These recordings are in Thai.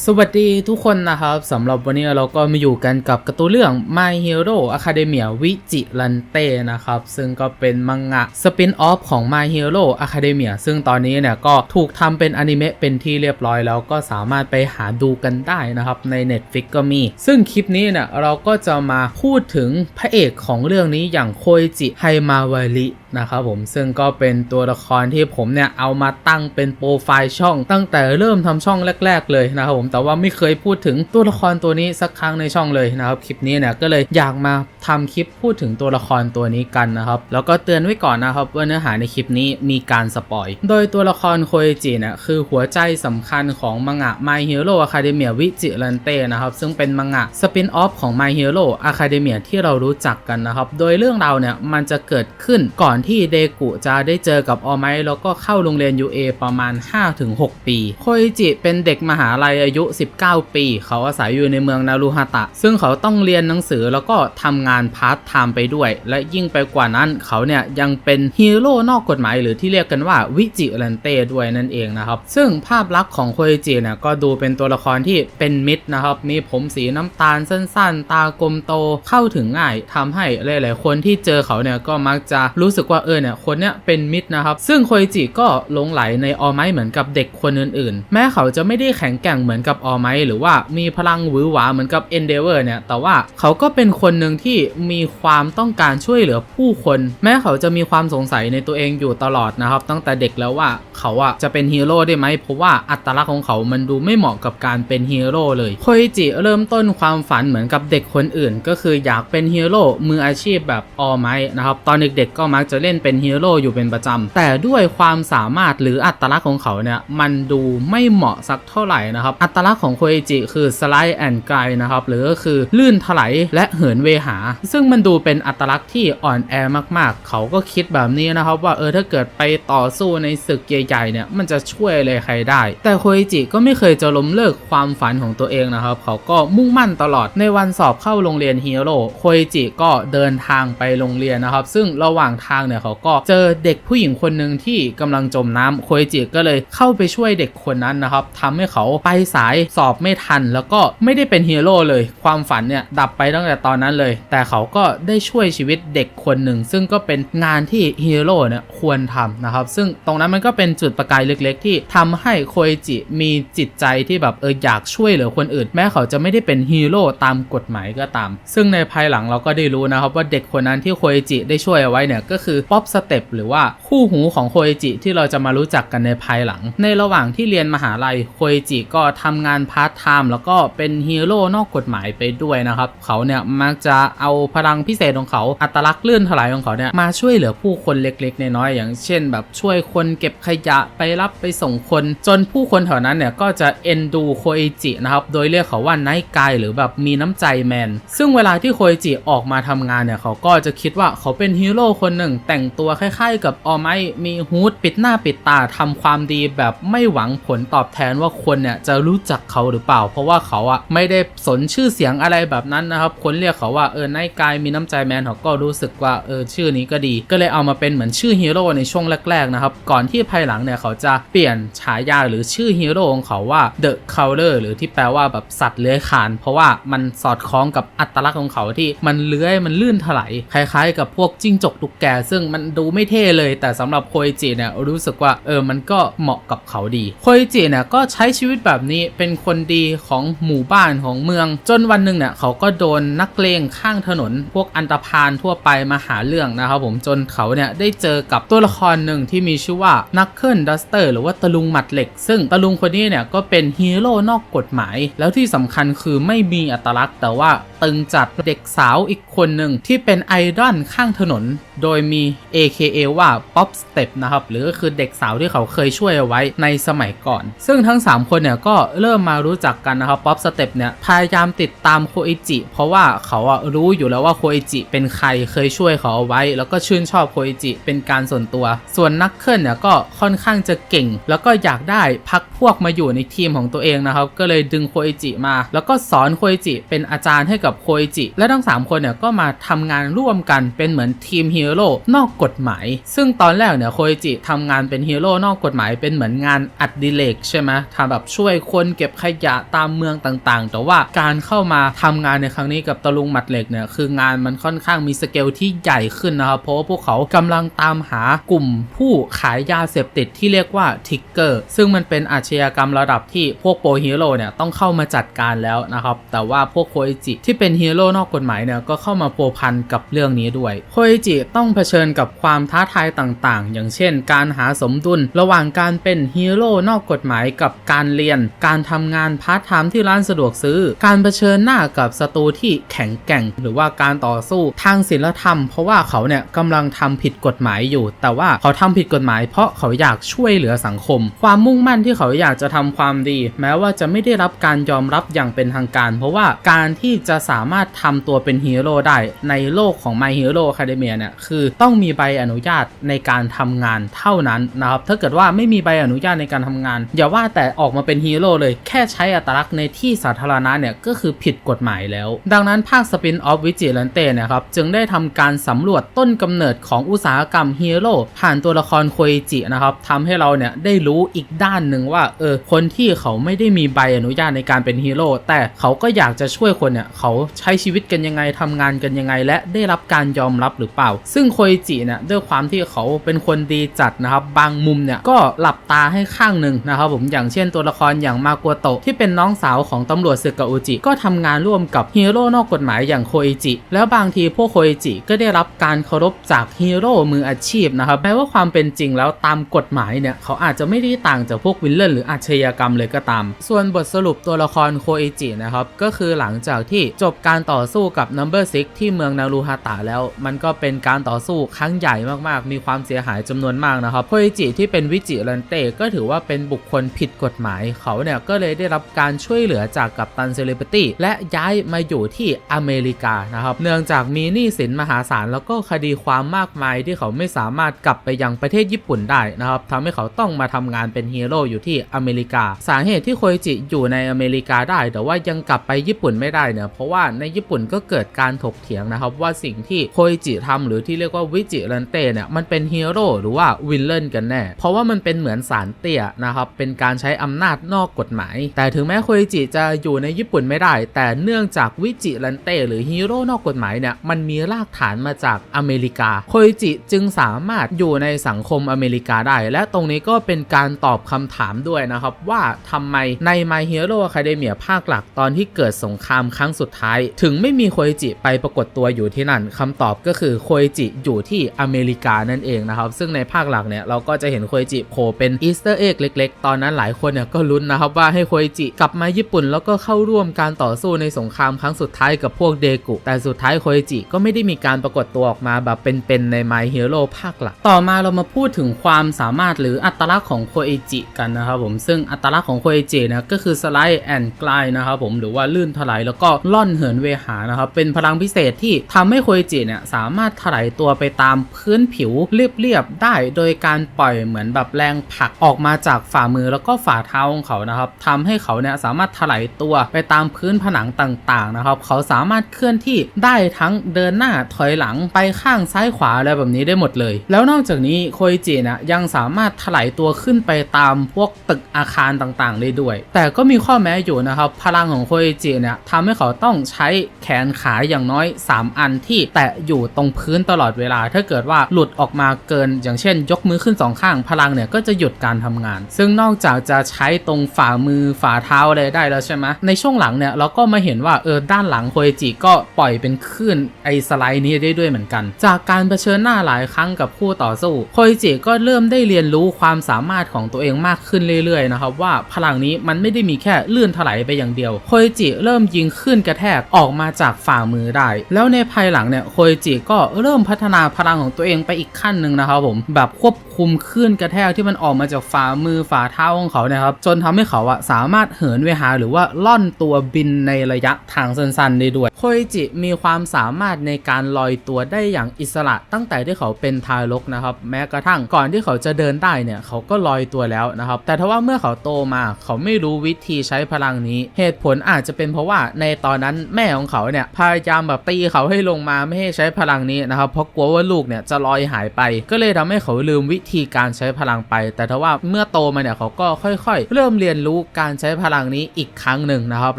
สวัสดีทุกคนนะครับสำหรับวันนี้เราก็มาอยู่กันกับการ์ตูนเรื่อง My Hero Academia วิจิรันเต้นะครับ ซึ่งก็เป็นมังงะสปินออฟของ My Hero Academia ซึ่งตอนนี้เนี่ยก็ถูกทำเป็นอนิเมะเป็นที่เรียบร้อยแล้วก็สามารถไปหาดูกันได้นะครับ ใน Netflix ก็มี ซึ่งคลิปนี้เนี่ยเราก็จะมาพูดถึงพระเอกของเรื่องนี้อย่างโคจิไฮมาวาริ นะครับผมซึ่งก็เป็นตัวละครที่ผมเนี่ยเอามาตั้งเป็นโปรไฟล์ช่อง ตั้งแต่เริ่มทำช่องแรก ๆ เลยนะครับผมแต่ว่าไม่เคยพูดถึงตัวละครตัวนี้สักครั้งในช่องเลยนะครับคลิปนี้เนี่ยก็เลยอยากมาทำคลิปพูดถึงตัวละครตัวนี้กันนะครับแล้วก็เตือนไว้ก่อนนะครับว่าเนื้อหาในคลิปนี้มีการสปอยโดยตัวละครโคเอจิเนี่ยคือหัวใจสำคัญของมังงะ My Hero Academia วิจิรันเต้นะครับซึ่งเป็นมังงะสปินออฟของ My Hero Academia ที่เรารู้จักกันนะครับโดยเรื่องราวเนี่ยมันจะเกิดขึ้นก่อนที่เดกุจะได้เจอกับออไมแล้วก็เข้าโรงเรียน UA ประมาณ 5-6 ปี โคอิจิเป็นเด็กมหาลัยอายุ 19 ปี เขาอาศัยอยู่ในเมืองนารูฮาตะ ซึ่งเขาต้องเรียนหนังสือแล้วก็ทำงานพาร์ทไทม์ไปด้วย และยิ่งไปกว่านั้นเขาเนี่ยยังเป็นฮีโร่นอกกฎหมายหรือที่เรียกกันว่าวิจิรันเต้ด้วยนั่นเองนะครับ ซึ่งภาพลักษณ์ของโคอิจิเนี่ยก็ดูเป็นตัวละครที่เป็นมิตรนะครับ มีผมสีน้ำตาลสั้น ๆ ตากลมโตเข้าถึงง่ายทำให้หลาย ๆ คนที่เจอเขาเนี่ยก็มักจะรู้สึกว่าเออเนี่ยคนเนี้ยเป็นมิตรนะครับ ซึ่งโคอิจิก็หลงไหลในออไมเหมือนกับเด็กคนอื่นๆ แม้เขาจะไม่ได้แข็งแกร่งเหมือนกับออไมหรือว่ามีพลังหวือหวาเหมือนกับเอนเดเวอร์เนี่ย แต่ว่าเขาก็เป็นคนหนึ่งที่มีความต้องการช่วยเหลือผู้คน แม้เขาจะมีความสงสัยในตัวเองอยู่ตลอดนะครับ ตั้งแต่เด็กแล้วว่าเขาอะจะเป็นฮีโร่ได้ไหมเพราะว่าอัตลักษณ์ของเขามันดูไม่เหมาะกับการเป็นฮีโร่เลยโคอิจิเริ่มต้นความฝันเหมือนกับเด็กคนอื่น ก็คืออยากเป็นฮีโร่มืออาชีพแบบออไมนะครับตอนเด็กๆก็มักจะเล่นเป็นฮีโร่อยู่เป็นประจำแต่ด้วยความสามารถหรืออัตลักษณ์ของเขาเนี่ยมันดูไม่เหมาะสักเท่าไหร่นะครับ อัตลักษณ์ของโคเอจิคือสไลด์แอนด์ไกนะครับหรือก็คือลื่นถลายและเหินเวหา ซึ่งมันดูเป็นอัตลักษณ์ที่อ่อนแอมากๆ เขาก็คิดแบบนี้นะครับ ว่าเออถ้าเกิดไปต่อสู้ในศึกใหญ่ๆเนี่ยมันจะช่วยอะไรใครได้ แต่โคเอจิก็ไม่เคยจะล้มเลิกความฝันของตัวเองนะครับ เขาก็มุ่งมั่นตลอดในวันสอบเข้าโรงเรียนฮีโร่โคเอจิก็เดินทางไปโรงเรียนนะครับ ซึ่งระหว่างทางเนี่ยเขาก็เจอเด็กผู้หญิงคนหนึ่งที่กำลังจมน้ำโคเอจิก็เลยเข้าไปช่วยเด็กคนนั้นนะครับทำให้เขาไปสายสอบไม่ทัน แล้วก็ไม่ได้เป็นฮีโร่เลย ความฝันเนี่ยดับไปตั้งแต่ตอนนั้นเลย แต่เขาก็ได้ช่วยชีวิตเด็กคนหนึ่ง ซึ่งก็เป็นงานที่ฮีโร่เนี่ยควรทำนะครับ ซึ่งตรงนั้นมันก็เป็นจุดประกายเล็กๆ ที่ทำให้โคเอจิมีจิตใจที่แบบเอออยากช่วยเหลือคนอื่น แม้เขาจะไม่ได้เป็นฮีโร่ตามกฎหมายก็ตาม ซึ่งในภายหลังเราก็ได้รู้นะครับว่าเด็กคนนั้นที่โคเอจิได้ช่วยเอาไว้เนี่ยก็คือป๊อปสเต็ปหรือว่าคู่หูของโคเอจิที่เราจะมารู้จักกันในภายหลัง ในระหว่างที่เรียนมหาลัยโคเอจิก็ทำงานพาร์ทไทม์แล้วก็เป็นฮีโร่นอกกฎหมายไปด้วยนะครับ เขาเนี่ยมักจะเอาพลังพิเศษของเขาอัตลักษณ์เลื่อนถลายของเขาเนี่ยมาช่วยเหลือผู้คนเล็กๆน้อยๆอย่างเช่น แบบช่วยคนเก็บขยะไปรับไปส่งคน จนผู้คนแถวนั้นเนี่ยก็จะเอ็นดูโคเอจินะครับโดยเรียกเขาว่าไนท์กายหรือแบบมีน้ำใจแมนซึ่งเวลาที่โคเอจิออกมาทำงานเนี่ยเขาก็จะคิดว่าเขาเป็นฮีโร่คนหนึ่งแต่งตัวคล้ายๆ กับออไมมีฮูดปิดหน้าปิดตาทำความดีแบบไม่หวังผลตอบแทนว่าคนเนี่ยจะรู้จักเขาหรือเปล่า เพราะว่าเขาอะไม่ได้สนชื่อเสียงอะไรแบบนั้นนะครับคนเรียกเขาว่าเออไนกายมีน้ำใจแมนเขาก็รู้สึกว่าเออชื่อนี้ก็ดี ก็เลยเอามาเป็นเหมือนชื่อฮีโร่ในช่วงแรกๆนะครับก่อนที่ภายหลังเนี่ยเขาจะเปลี่ยนฉายาหรือชื่อฮีโร่ของเขาว่า The Crawler หรือที่แปลว่าแบบสัตว์เลื้อยคลาน เพราะว่ามันสอดคล้องกับอัตลักษณ์ของเขาที่มันเลื้อยมันลื่นถลายคล้ายๆ กับพวกจิ้งจกตุกแกซึ่งมันดูไม่เท่เลย แต่สำหรับโคอิจิเนี่ยรู้สึกว่าเออมันก็เหมาะกับเขาดี โคอิจิเนี่ยก็ใช้ชีวิตแบบนี้เป็นคนดีของหมู่บ้านของเมือง จนวันหนึ่งเนี่ยเขาก็โดนนักเลงข้างถนน พวกอันตรพานทั่วไปมาหาเรื่องนะครับผมจนเขาเนี่ยได้เจอกับตัวละครหนึ่งที่มีชื่อว่านักเคิลดัสเตอร์หรือว่าตะลุงหมัดเหล็ก ซึ่งตะลุงคนนี้เนี่ยก็เป็นฮีโร่นอกกฎหมาย แล้วที่สำคัญคือไม่มีอัตลักษณ์ แต่ว่าตึงจัดเด็กสาวอีกคนหนึ่งที่เป็นไอดอลข้างถนน โดยมี AKA ว่า Pop Step นะครับหรือก็คือเด็กสาวที่เขาเคยช่วยเอาไว้ในสมัยก่อน ซึ่งทั้ง 3 คนเนี่ยก็เริ่มมารู้จักกันนะครับ Pop Step เนี่ยพยายามติดตามโคอิจิ เพราะว่าเขาอะรู้อยู่แล้วว่าโคอิจิ เป็นใครเคยช่วยเขาเอาไว้ แล้วก็ชื่นชอบโคอิจิ เป็นการส่วนตัว ส่วนนักเคิลเนี่ยก็ค่อนข้างจะเก่ง แล้วก็อยากได้พักพวกมาอยู่ในทีมของตัวเองนะครับก็เลยดึงโคอิจิมา แล้วก็สอนโคอิจิเป็นอาจารย์ให้กับโคอิจิ และทั้ง 3 คนเนี่ยก็มาทำงานร่วมกันเป็นเหมือนทีมฮีโร่นอกกฎหมาย ซึ่งตอนแรกเนี่ยโคอิจิทำงานเป็นฮีโร่นอกกฎหมายเป็นเหมือนงานอัดดิเลกใช่ไหมทำแบบช่วยคนเก็บขยะตามเมืองต่างๆ แต่ว่าการเข้ามาทำงานในครั้งนี้กับตะลุงหมัดเหล็กเนี่ยคืองานมันค่อนข้างมีสเกลที่ใหญ่ขึ้นนะครับเพราะว่าพวกเขากำลังตามหากลุ่มผู้ขายยาเสพติดที่เรียกว่าทิกเกอร์ซึ่งมันเป็นอาชญากรรมระดับที่พวกโปรฮีโร่เนี่ยต้องเข้ามาจัดการแล้วนะครับแต่ว่าพวกโคอิจิที่เป็นฮีโร่นอกกฎหมายเนี่ยก็เข้ามาพัวพันกับเรื่องนี้ด้วยโคอิจิต้องเผชิญญกับความท้าทายต่างๆ อย่างเช่น การหาสมดุลระหว่างการเป็นฮีโร่นอกกฎหมายกับการเรียน การทำงานพาร์ทไทม์ที่ร้านสะดวกซื้อ การเผชิญหน้ากับศัตรูที่แข็งแกร่ง หรือว่าการต่อสู้ทางศีลธรรม เพราะว่าเขาเนี่ยกำลังทำผิดกฎหมายอยู่ แต่ว่าเขาทำผิดกฎหมายเพราะเขาอยากช่วยเหลือสังคม ความมุ่งมั่นที่เขาอยากจะทำความดี แม้ว่าจะไม่ได้รับการยอมรับอย่างเป็นทางการ เพราะว่าการที่จะสามารถทำตัวเป็นฮีโร่ได้ในโลกของ My Hero Academia เนี่ยคือต้องมีใบอนุญาตในการทำงานเท่านั้นนะครับถ้าเกิดว่าไม่มีใบอนุญาตในการทำงาน อย่าว่าแต่ออกมาเป็นฮีโร่เลยแค่ใช้อัตลักษณ์ในที่สาธารณะเนี่ยก็คือผิดกฎหมายแล้ว ดังนั้นภาคสปินออฟวิจิลันเต้เนี่ยครับจึงได้ทำการสำรวจต้นกำเนิดของอุตสาหกรรมฮีโร่ผ่านตัวละครโคอิจินะครับทำให้เราเนี่ยได้รู้อีกด้านหนึ่งว่าเออคนที่เขาไม่ได้มีใบอนุญาตในการเป็นฮีโร่แต่เขาก็อยากจะช่วยคนเนี่ยเขาใช้ชีวิตกันยังไงทำงานกันยังไง และได้รับการยอมรับหรือเปล่า ซึ่งโคอิจิเนี่ยด้วยความที่เขาเป็นคนดีจัดนะครับ บางมุมเนี่ยก็หลับตาให้ข้างหนึ่งนะครับผมอย่างเช่นตัวละครอย่างมากัวโตะที่เป็นน้องสาวของตำรวจสึกกับอุจิก็ทำงานร่วมกับฮีโร่นอกกฎหมายอย่างโคอิจิ แล้วบางทีพวกโคอิจิก็ได้รับการเคารพจากฮีโร่มืออาชีพนะครับแม้ว่าความเป็นจริงแล้วตามกฎหมายเนี่ยเขาอาจจะไม่ได้ต่างจากพวกวิลเลนหรืออาชญากรรมเลยก็ตาม ส่วนบทสรุปตัวละครโคอิจินะครับก็คือหลังจากที่จบการต่อสู้กับ Number 6ที่เมืองนารูฮาตะแล้ว มันก็เป็นการต่อสู้ครั้งใหญ่มากๆ มีความเสียหายจำนวนมากนะครับโคอิจิที่เป็นวิจิรันเตก็ถือว่าเป็นบุคคลผิดกฎหมาย เขาเนี่ยก็เลยได้รับการช่วยเหลือจากกัปตันเซเลบริตี้และย้ายมาอยู่ที่อเมริกานะครับ เนื่องจากมีหนี้สินมหาศาลแล้วก็คดีความมากมายที่เขาไม่สามารถกลับไปยังประเทศญี่ปุ่นได้นะครับทำให้เขาต้องมาทำงานเป็นฮีโร่อยู่ที่อเมริกา สาเหตุที่โคอิจิอยู่ในอเมริกาได้ แต่ว่ายังกลับไปญี่ปุ่นไม่ได้เนี่ยเพราะว่าในญี่ปุ่นก็เกิดการถกเถียงนะครับว่าสิ่งที่โคอิจิทำหรือที่เรียกว่าวิจิรันเตเนี่ยมันเป็นฮีโร่หรือว่าวิลเลนกันแน่ เพราะว่ามันเป็นเหมือนสารเตี้ยนะครับ เป็นการใช้อำนาจนอกกฎหมาย แต่ถึงแม้โคอิจิจะอยู่ในญี่ปุ่นไม่ได้ แต่เนื่องจากวิจิรันเตหรือฮีโร่นอกกฎหมายเนี่ยมันมีรากฐานมาจากอเมริกา โคอิจิจึงสามารถอยู่ในสังคมอเมริกาได้ และตรงนี้ก็เป็นการตอบคำถามด้วยนะครับว่าทำไมใน My Hero Academia ภาคหลักตอนที่เกิดสงครามครั้งสุดท้าย ถึงไม่มีโคอิจิไปปรากฏตัวอยู่ที่นั่นคำตอบก็คือโคอิจิอยู่ที่อเมริกานั่นเองนะครับ ซึ่งในภาคหลักเนี่ยเราก็จะเห็นโคอิจิโผล่เป็นอีสเตอร์เอ็กเล็ก ๆ ตอนนั้นหลายคนเนี่ยก็ลุ้นนะครับว่าให้โคอิจิกลับมาญี่ปุ่น แล้วก็เข้าร่วมการต่อสู้ในสงครามครั้งสุดท้ายกับพวกเดกุ แต่สุดท้ายโคอิจิก็ไม่ได้มีการปรากฏตัวออกมาแบบเป็นๆใน My Hero ภาคหลัก ต่อมาเรามาพูดถึงความสามารถหรืออัตลักษณ์ของโคอิจิกันนะครับผมซึ่งอัตลักษณ์ของโคอิจินะก็คือสไลด์แอนด์กลายนะครับผมหรือว่าลื่นถลายแล้วก็ล่อนเหินเวหานะครับเป็นพลังพิเศษที่ทำให้โคอิจิเนี่ยสามารถถลายตัวไปตามพื้นผิวเรียบๆได้ โดยการปล่อยเหมือนแบบแรงผลักออกมาจากฝ่ามือแล้วก็ฝ่าเท้าของเขานะครับทำให้เขาเนี่ยสามารถถลายตัวไปตามพื้นผนังต่างๆนะครับ เขาสามารถเคลื่อนที่ได้ทั้งเดินหน้าถอยหลังไปข้างซ้ายขวาอะไรแบบนี้ได้หมดเลย แล้วนอกจากนี้โคอิจิเนี่ยยังสามารถถลายตัวขึ้นไปตามพวกตึกอาคารต่างๆได้ด้วย แต่ก็มีข้อแม้อยู่นะครับ พลังของโคอิจิเนี่ยทำให้เขาต้องใช้แขนขาอย่างน้อย 3 อันที่แตะอยู่ตรงพื้นตลอดเวลาถ้าเกิดว่าหลุดออกมาเกิน อย่างเช่น ยกมือขึ้นสองข้างพลังเนี่ยก็จะหยุดการทำงาน ซึ่งนอกจากจะใช้ตรงฝ่ามือฝ่าเท้าอะไรได้แล้วใช่ไหมในช่วงหลังเนี่ยเราก็มาเห็นว่าเออด้านหลังโคอิจิก็ปล่อยเป็นคลื่นไอสไลด์นี้ได้ด้วยเหมือนกัน จากการเผชิญหน้าหลายครั้งกับคู่ต่อสู้โคอิจิก็เริ่มได้เรียนรู้ความสามารถของตัวเองมากขึ้นเรื่อยๆนะครับว่าพลังนี้มันไม่ได้มีแค่ลื่นถลายไปอย่างเดียวโคอิจิเริ่มยิงขึ้นกระแทกออกมาจากฝ่ามือได้ แล้วในภายหลังเนี่ยโคอิจิก็เริ่มพัฒนาพลังของตัวเองไปอีกขั้นหนึ่งนะครับผมแบบควบคุมคลื่นกระแทกที่มันออกมาจากฝ่ามือฝ่าเท้าของเขาเนี่ยครับจนทำให้เขาอะสามารถเหินเวหาหรือว่าล่อนตัวบินในระยะทางสั้นๆได้ด้วยโคอิจิมีความสามารถในการลอยตัวได้อย่างอิสระตั้งแต่ที่เขาเป็นทารกนะครับแม้กระทั่งก่อนที่เขาจะเดินได้เนี่ยเขาก็ลอยตัวแล้วนะครับแต่ถ้าว่าเมื่อเขาโตมาเขาไม่รู้วิธีใช้พลังนี้ เหตุผลอาจจะเป็นเพราะว่าในตอนนั้นแม่ของเขาเนี่ยพยายามแบบตีเขาให้ลงมาไม่ให้ใช้พลังนี้นะครับเพราะกลัวว่าลูกเนี่ยจะลอยหายไป ก็เลยทำให้เขาลืมวิธีการใช้พลังไป แต่ถ้าว่าเมื่อโตมาเนี่ยเขาก็ค่อยๆ เริ่มเรียนรู้การใช้พลังนี้อีกครั้งหนึ่งนะครับ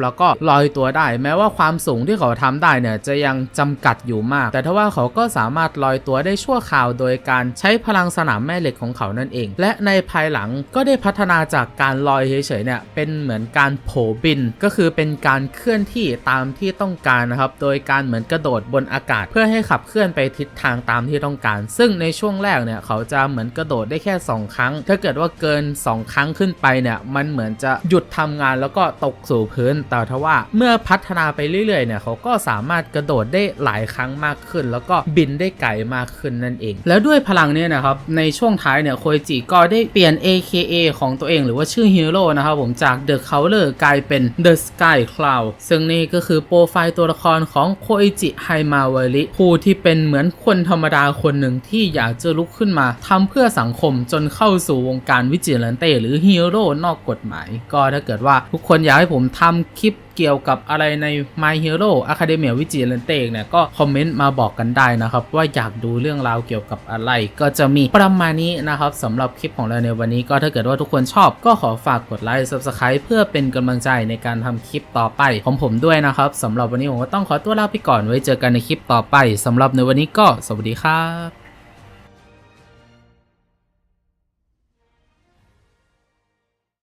แล้วก็ลอยตัวได้ แม้ว่าความสูงที่เขาทำได้เนี่ยจะยังจำกัดอยู่มาก แต่ถ้าว่าเขาก็สามารถลอยตัวได้ชั่วคราวโดยการใช้พลังสนามแม่เหล็กของเขานั่นเอง และในภายหลังก็ได้พัฒนาจากการลอยเฉยๆเนี่ยเป็นเหมือนการโผบิน ก็คือเป็นการเคลื่อนที่ตามที่ต้องการนะครับ โดยการเหมือนกระโดดบนอากาศ เพื่อให้ขับเคลื่อนไปทิศทางตามที่ต้องการ ซึ่งในช่วงแรกเนี่ยเขาจะเหมือนกระโดดได้แค่ 2 ครั้ง ถ้าเกิดว่าเกิน 2 ครั้งขึ้นไปเนี่ยมันเหมือนจะหยุดทำงานแล้วก็ตกสู่พื้น แต่ทว่าเมื่อพัฒนาไปเรื่อยๆเนี่ยเขาก็สามารถกระโดดได้หลายครั้งมากขึ้น แล้วก็บินได้ไกลมากขึ้นนั่นเอง แล้วด้วยพลังเนี่ยนะครับในช่วงท้ายเนี่ยโคจิก็ได้เปลี่ยน AKA ของตัวเองหรือว่าชื่อฮีโร่นะครับผมจาก The Color กลายเป็น The Sky Cloud ซึ่งนี่ก็คือโปรไฟล์ตัวละครของโคอิจิไฮมาวาริผู้ที่เป็นเหมือนคนธรรรมดาคนหนึ่งที่อยากจะลุกขึ้นมาทำเพื่อสังคมจนเข้าสู่วงการวิจิลันเตหรือฮีโร่นอกกฎหมาย ก็ถ้าเกิดว่าทุกคนอยากให้ผมทำคลิป เกี่ยวกับอะไรใน My Hero Academia วิจิลันเตเนี่ยก็คอมเมนต์มาบอกกันได้นะครับว่าอยากดูเรื่องราวเกี่ยวกับอะไร ก็จะมีประมาณนี้นะครับสำหรับคลิปของเราในวันนี้ก็ถ้าเกิดว่าทุกคนชอบก็ขอฝากกดไลค์ Subscribe เพื่อเป็นกำลังใจในการทำคลิปต่อไปของผมด้วยนะครับสำหรับวันนี้ผมก็ต้องขอตัวลาไปก่อนไว้เจอกันในคลิปต่อไปสำหรับในวันนี้ก็สวัสดีครับ